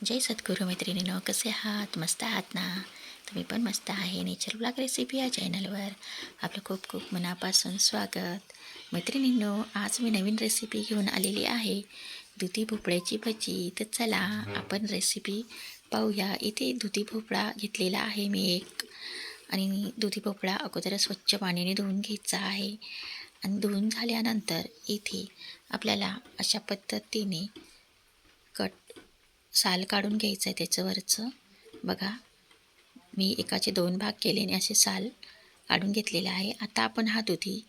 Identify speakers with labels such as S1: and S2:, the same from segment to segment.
S1: जय सद्गुरू मैत्रिणीनो कसे आहात मस्त आहात ना तुम्ही पण मस्त आहे नेचर ब्लॉग रेसिपी या चॅनलवर आपलं खूप खूप मनापासून स्वागत मैत्रिणींनो आज मी नवीन रेसिपी घेऊन आलेली आहे दुधी भोपळ्याची भजी तर चला आपण रेसिपी पाहूया इथे दुधी भोपळा घेतलेला आहे मी एक आणि दुधी भोपळा अगोदर स्वच्छ पाण्याने धुवून घ्यायचा आहे आणि धुवून झाल्यानंतर इथे आपल्याला अशा पद्धतीने कट साल काढून घ्यायचं आहे त्याच्यावरचं. बघा मी एकाचे दोन भाग केले आणि असे साल काढून घेतलेले आहे. आता आपण हा दुधी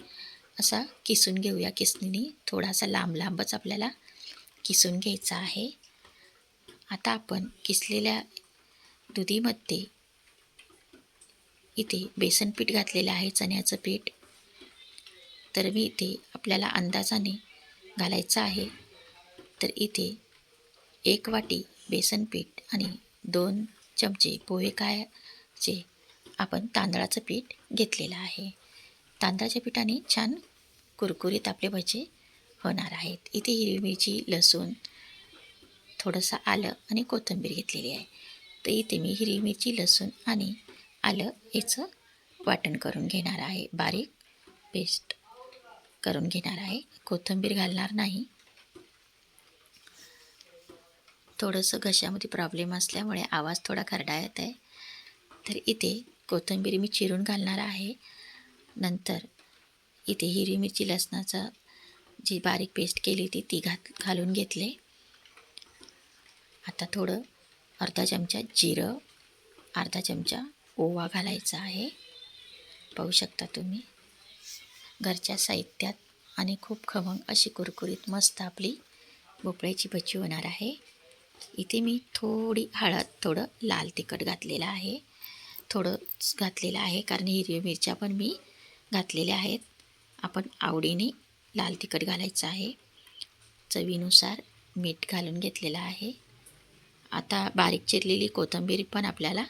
S1: असा किसून घेऊया किसणीने. थोडासा लांब लांबच आपल्याला किसून घ्यायचा आहे. आता आपण किसलेल्या दुधीमध्ये इथे बेसन पीठ घातलेलं आहे चण्याचं पीठ. तर मी इथे आपल्याला अंदाजाने घालायचं आहे. तर इथे एक वाटी बेसन पीठ आणि दोन चमचे पोहे कायचे आपण तांदळाचं पीठ घेतलेलं आहे. तांदळाच्या पिठाने छान कुरकुरीत आपले भजे होणार आहेत. इथे हिरवी मिरची लसूण थोडंसं आलं आणि कोथिंबीर घेतलेली आहे. तर इथे मी हिरवी मिरची लसूण आणि आलं याचं वाटण करून घेणार आहे. बारीक पेस्ट करून घेणार आहे. कोथिंबीर घालणार नाही. थोडंसं घशामध्ये प्रॉब्लेम असल्यामुळे आवाज थोडा खरडा येत आहे. तर इथे कोथिंबीर मी चिरून घालणार आहे. नंतर इथे हिरवी मिरची लसणाचा जी बारीक पेस्ट केली होती ती घात घालून घेतले. आता थोडं अर्धा चमचा जिरं अर्धा चमचा ओवा घालायचा आहे. पाहू शकता तुम्ही घरच्या साहित्यात आणि खूप खमंग अशी कुरकुरीत मस्त आपली भोपळ्याची भजी होणार आहे. इथे मी थोडी हळद थोडं लाल तिखट घातलेलं आहे. थोडंच घातलेलं आहे कारण हिरव्या मिरच्या पण मी घातलेल्या आहेत. आपण आवडीने लाल तिखट घालायचं आहे. चवीनुसार मीठ घालून घेतलेलं आहे. आता बारीक चिरलेली कोथिंबीर पण आपल्याला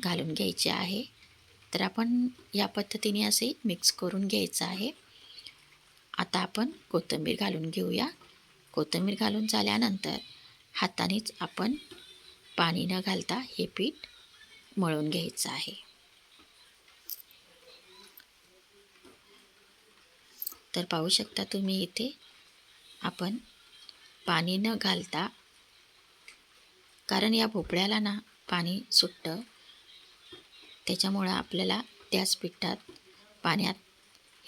S1: घालून घ्यायची आहे. तर आपण या पद्धतीने असे मिक्स करून घ्यायचं आहे. आता आपण कोथिंबीर घालून घेऊया. कोथिंबीर घालून झाल्यानंतर हातानेच आपण पाणी न घालता हे पीठ मळून घ्यायचं आहे. तर पाहू शकता तुम्ही इथे आपण पाणी न घालता कारण या भोपळ्याला ना पाणी सुटतं त्याच्यामुळं आपल्याला त्याच पिठात पाण्यात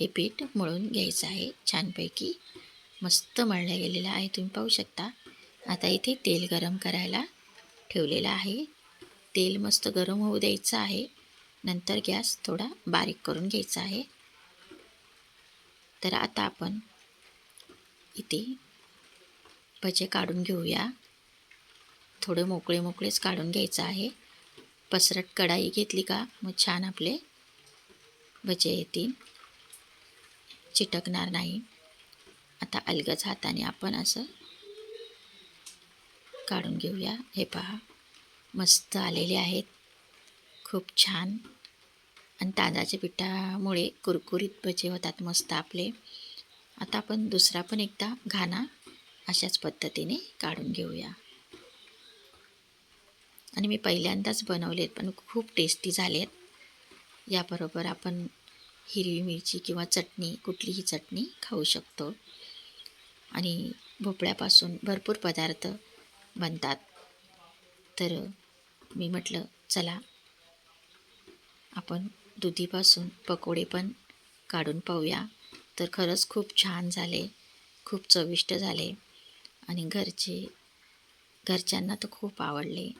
S1: हे पीठ मळून घ्यायचं आहे. छानपैकी मस्त मळलं गेलेलं आहे. तुम्ही पाहू शकता आता इथे तेल गरम करायला ठेवलेलं आहे. तेल मस्त गरम होऊ द्यायचं आहे. नंतर गॅस थोडा बारीक करून घ्यायचा आहे. तर आता आपण इथे भजे काढून घेऊया. थोडे मोकळे मोकळेच काढून घ्यायचं आहे. पसरट कढाई घेतली का? मग छान आपले भजे येतील. चिटकणार नाही. आता अलगच हाताने आपण असं काढून घेऊया. हे पहा. मस्त आलेले आहेत. खूप छान. आणि तांदळाच्या पिठामुळे कुरकुरीत भजे होतात मस्त आपले. आता आपण दुसरा पण एकदा घाणा अशाच पद्धतीने काढून घेऊया. आणि मी पहिल्यांदाच बनवलेत पण खूप टेस्टी झालेत. याबरोबर आपण हिरवी मिरची किंवा चटणी कुठलीही चटणी खाऊ शकतो. आणि भोपळ्यापासून भरपूर पदार्थ बनतात. तर मी म्हटलं चला आपण दुधीपासून पकोडे पण काढून पाहूया. तर खरंच खूप छान झाले खूप चविष्ट झाले आणि घरचे घरच्यांना तर खूप आवडले.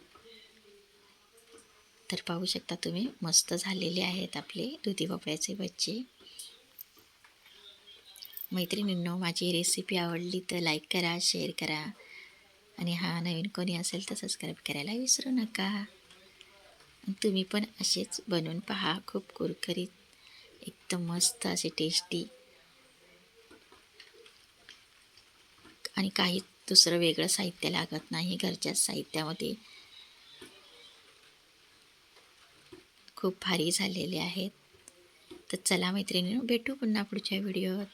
S1: तर पाहू शकता तुम्ही मस्त झालेले आहेत आपले दुधी भोपळ्याचे बच्चे. मैत्रिणींनो माझी रेसिपी आवडली तर लाईक करा शेअर करा. आणि हा नवीन कोणी असेल तर सबस्क्राईब करायला विसरू नका. तुम्ही पण असेच बनवून पहा. खूप कुरकुरीत एकदम मस्त असे टेस्टी आणि काही दुसरं वेगळं साहित्य लागत नाही घरच्याच साहित्यामध्ये. खूप भारी झालेले आहेत. तर चला मैत्रिणी भेटू पुन्हा पुढच्या व्हिडिओत